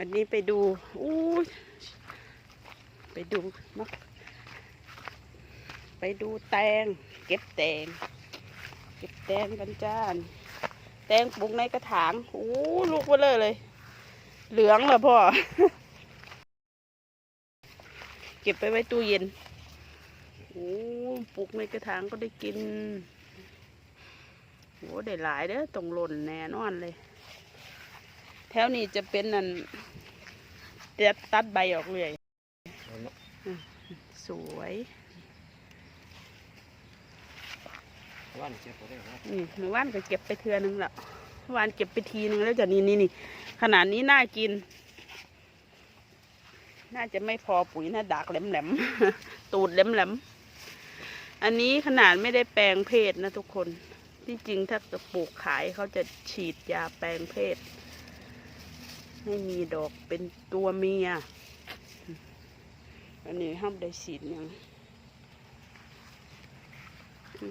วันนี้ไปดูอู้ไปดูมะไปดูแตง เก็บแตง เก็บแตงกันจ้าแตงปลูกในกระถางโอ้ลูกเบลอเลย เหลืองเหรอพ่อ เก็บไปไว้ตู้เย็นโอ้ปลูกในกระถางก็ได้กินโอ้ได้หลายเด้อต้องหล่นแน่นอนเลย แถวนี้จะเป็นนั่นเด็ดตัดใบออกเลยอืมสวยว่านเจ็บปวดได้ครับนี่เมื่อวานก็เก็บไปเทือนึงและเมื่อวานเก็บไปทีนึงแล้วจะนี่นี่นี่ขนาดนี้น่ากิน น่าจะไม่พอปุ๋ยน่าดากแหลมๆตูดแหลมๆอันนี้ขนาดไม่ได้แปลงเพศนะทุกคน ที่จริงถ้าจะปลูกขายเขาจะฉีดยาแปลงเพศ ให้มีดอกเป็นตัวเมีย อันนี้ห้ามได้ฉีดยัง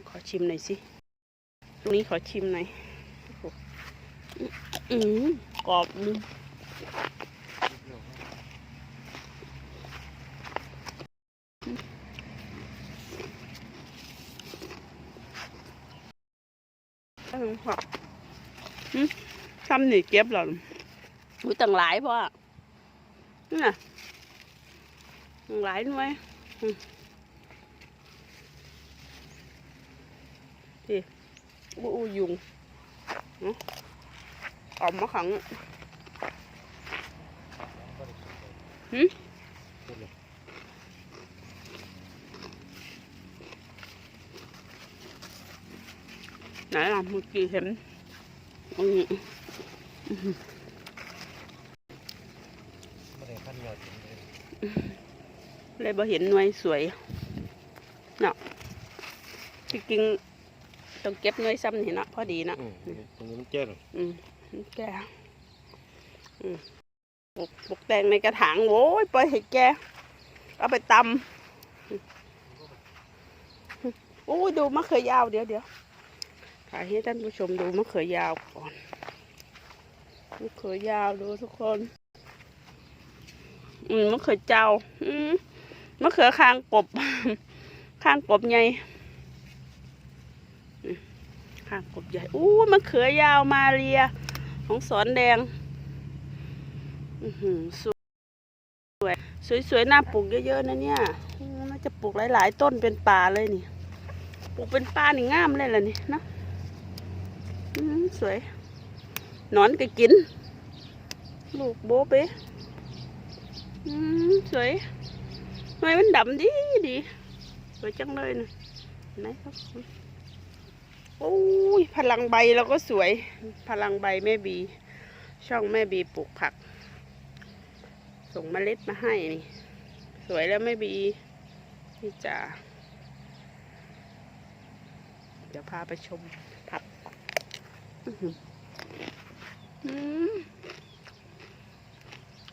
ขอชิมหน่อยสิ ตรงนี้ขอชิมหน่อยโอ้โหอืมกรอบอืมเออค่ะอืมทำหนีเก็บเหรอ อุ้ยต่างหลายพ่อนี่นะต่างหลายด้วยดิอู้อู้ยุงอืมออกมาขังหืมไหนล่ะเมื่อกี้เห็นอืม ไม่ได้พันยอดถึง เลยเลยบ่เห็นหน่วยสวยเนาะที่จริงต้องเก็บหน่วยซ้ำนี่เนาะพอดีเนาะอืมตรงนี้มันเจ็บอืมแกอืมปลูกปลูกแตงในกระถางโว้ยปล่อยให้แกเอาไปตำโอ้ยดูมะเขือยาวเดี๋ยวเดี๋ยวถ่ายให้ท่านผู้ชมดูมะเขือยาวก่อนมะเขือยาวดูทุกคน อืมมะเขือเจ้า อืมมะเขือคางกบ คางกบใหญ่คางกบใหญ่อู้มะเขือยาวมาเรีย ของสอนแดง อือหือสวยสวยสวยๆน่าปลูกเยอะๆนะเนี่ยอืมน่าจะปลูกหลายๆ ต้นเป็นป่าเลยนี่ ปลูกเป็นป่านี่งามเลยล่ะนี่เนาะอืมสวยหนอนก็กิน ลูกโบเบะอืม สวยทำไมมันดำดีดีสวยจังเลยนะไหนครับโอ้ยพลังใบเราก็สวย พลังใบแม่บี ช่องแม่บีปลูกผัก ส่งเมล็ดมาให้นี่ สวยแล้วแม่บีนี่จ้าเดี๋ยวพาไปชมผักอือหืออืม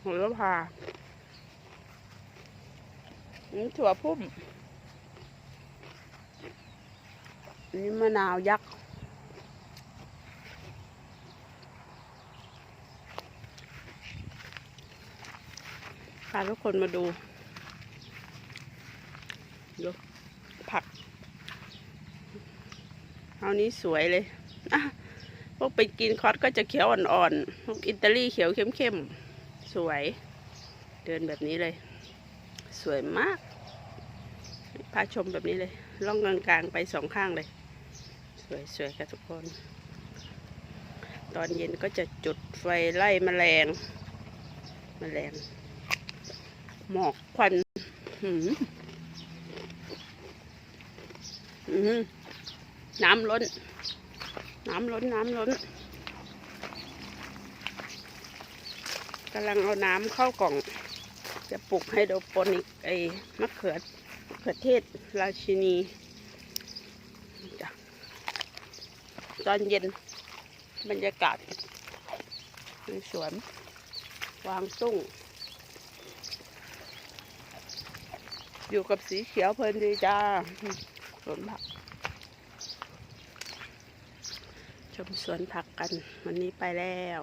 หระพา ถั่วพุ่มอันนี้มะนาวยักษ์พาทุกคนมาดูดูผักเอานี้สวยเลยพวกไปกินคอสก็จะเขียวอ่อนๆ พวกอิตาลีเขียวเข้มๆ สวย เดินแบบนี้เลย สวยมาก พาชมแบบนี้เลย ล่องกลางๆไปสองข้างเลย สวยๆค่ะทุกคน ตอนเย็นก็จะจุดไฟไล่แมลงแมลง หมอกควันหืมอืมน้ำล้น น้ำล้น น้ำล้นกำลังเอาน้ำเข้ากล่อง จะปลูกไฮโดรโปนิกไอ้มะเขือมะเขือเทศราชินีจ้ะตอนเย็นบรรยากาศในสวนวางตุ้ง อยู่กับสีเขียวเพลินดีจ้าสวนผัก ชมสวนผักกัน วันนี้ไปแล้ว